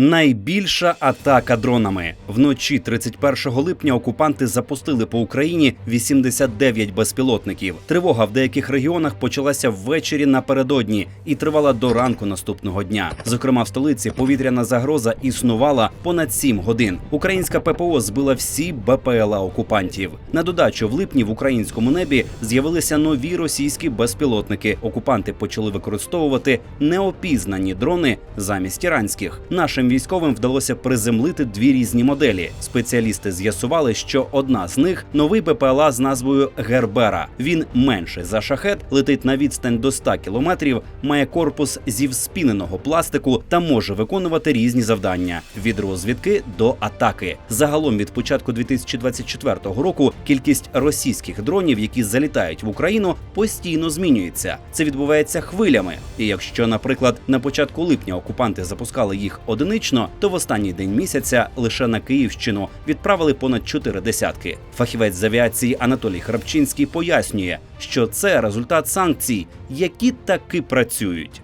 Найбільша атака дронами вночі 31 липня окупанти запустили по Україні 89 безпілотників. Тривога в деяких регіонах почалася ввечері напередодні і тривала до ранку наступного дня. Зокрема, в столиці повітряна загроза існувала понад 7 годин. Українська ППО збила всі БПЛА окупантів. На додачу в липні в українському небі з'явилися нові російські безпілотники. Окупанти почали використовувати неопізнані дрони замість іранських. Нашим військовим вдалося приземлити дві різні моделі. Спеціалісти з'ясували, що одна з них новий БПЛА з назвою Гербера. Він менший за шахет, летить на відстань до 100 кілометрів, має корпус зі вспіненого пластику та може виконувати різні завдання від розвідки до атаки. Загалом від початку 2024 року кількість російських дронів, які залітають в Україну, постійно змінюється. Це відбувається хвилями. І якщо, наприклад, на початку липня окупанти запускали їх одинично, то в останній день місяця лише на Київщину відправили понад чотири десятки. Фахівець з авіації Анатолій Храпчинський пояснює, що це результат санкцій, які таки працюють.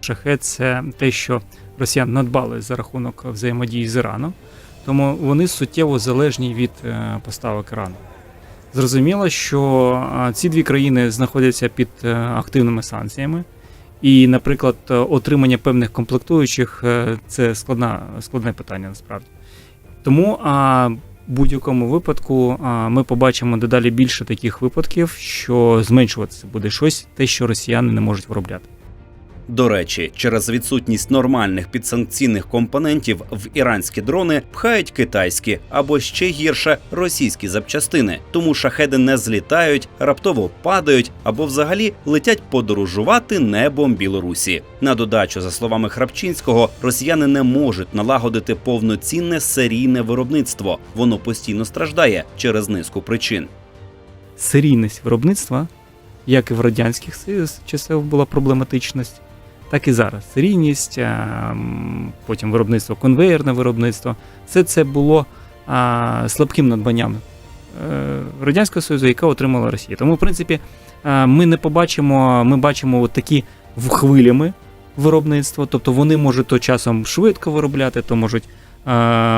Шахет це те, що росіяни надбали за рахунок взаємодії з Іраном, тому вони суттєво залежні від е, поставок Ірану. Зрозуміло, що е, ці дві країни знаходяться під е, активними санкціями, і, наприклад, е, отримання певних комплектуючих е, це складна, складне питання насправді. Тому а, в будь-якому випадку а, ми побачимо дедалі більше таких випадків, що зменшуватися буде щось, те, що росіяни не можуть виробляти. До речі, через відсутність нормальних підсанкційних компонентів в іранські дрони пхають китайські або ще гірше російські запчастини. Тому шахеди не злітають, раптово падають або взагалі летять подорожувати небом Білорусі. На додачу, за словами Храпчинського, росіяни не можуть налагодити повноцінне серійне виробництво. Воно постійно страждає через низку причин. серійність виробництва, як і в радянських часах була проблематичність, так і зараз. Серійність, а, м, потім виробництво, конвейерне виробництво. Все це було слабким надбанням е, Радянського Союзу, яке отримала Росія. Тому, в принципі, ми не побачимо, ми бачимо от такі хвилями виробництва, тобто вони можуть то часом швидко виробляти, то можуть е,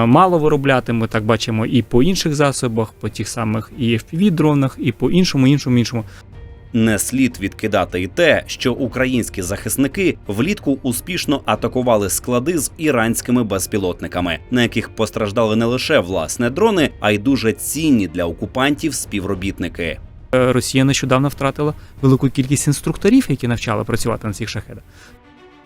мало виробляти. Ми так бачимо і по інших засобах, по тих самих і FPV-дронах, і по іншому, іншому, іншому. Не слід відкидати й те, що українські захисники влітку успішно атакували склади з іранськими безпілотниками, на яких постраждали не лише власне дрони, а й дуже цінні для окупантів співробітники. Росія нещодавно втратила велику кількість інструкторів, які навчали працювати на цих шахедах.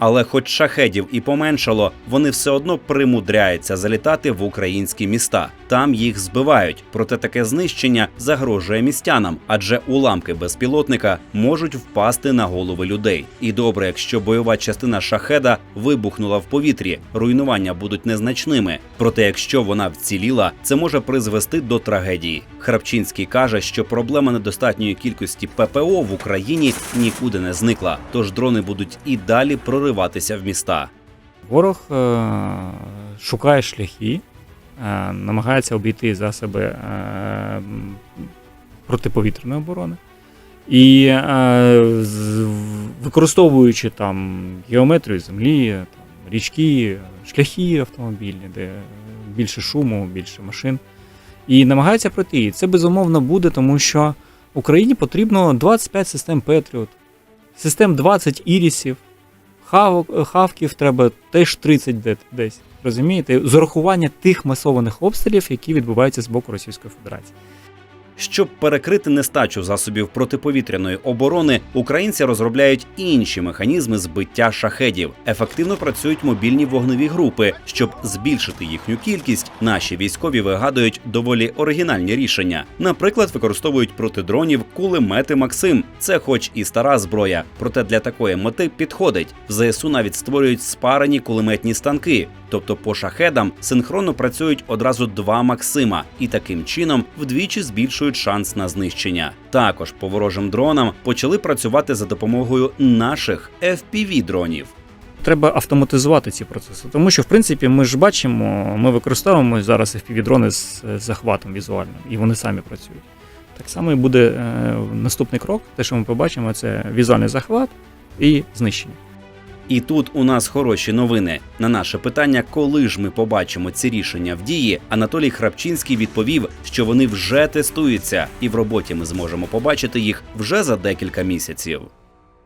Але, хоч шахедів і поменшало, вони все одно примудряються залітати в українські міста. Там їх збивають. Проте таке знищення загрожує містянам, адже уламки безпілотника можуть впасти на голови людей. І добре, якщо бойова частина шахеда вибухнула в повітрі, руйнування будуть незначними. Проте, якщо вона вціліла, це може призвести до трагедії. Храпчинський каже, що проблема недостатньої кількості ППО в Україні нікуди не зникла, тож дрони будуть і далі прориватися в міста. Ворог е, шукає шляхи, е, намагається обійти засоби е, протиповітряної оборони. І е, використовуючи там геометрію землі, там, річки, шляхи автомобільні, де більше шуму, більше машин. І намагаються пройти. І це безумовно буде, тому що Україні потрібно 25 систем Петріот, систем 20 ірісів, хав, хавків треба теж 30 десь. Розумієте? З урахування тих масованих обстрілів, які відбуваються з боку Російської Федерації. Щоб перекрити нестачу засобів протиповітряної оборони, українці розробляють інші механізми збиття шахедів. Ефективно працюють мобільні вогневі групи. Щоб збільшити їхню кількість, наші військові вигадують доволі оригінальні рішення. Наприклад, використовують проти дронів кулемети Максим. Це, хоч і стара зброя, проте для такої мети підходить. В ЗСУ навіть створюють спарені кулеметні станки. Тобто по шахедам синхронно працюють одразу два Максима, і таким чином вдвічі збільшують шанс на знищення. Також по ворожим дронам почали працювати за допомогою наших fpv дронів. Треба автоматизувати ці процеси, тому що в принципі ми ж бачимо, ми використовуємо зараз FPV-дрони з е, захватом візуальним, і вони самі працюють. Так само і буде е, наступний крок. Те, що ми побачимо, це візуальний захват і знищення. І тут у нас хороші новини. На наше питання, коли ж ми побачимо ці рішення в дії, Анатолій Храпчинський відповів, що вони вже тестуються, і в роботі ми зможемо побачити їх вже за декілька місяців.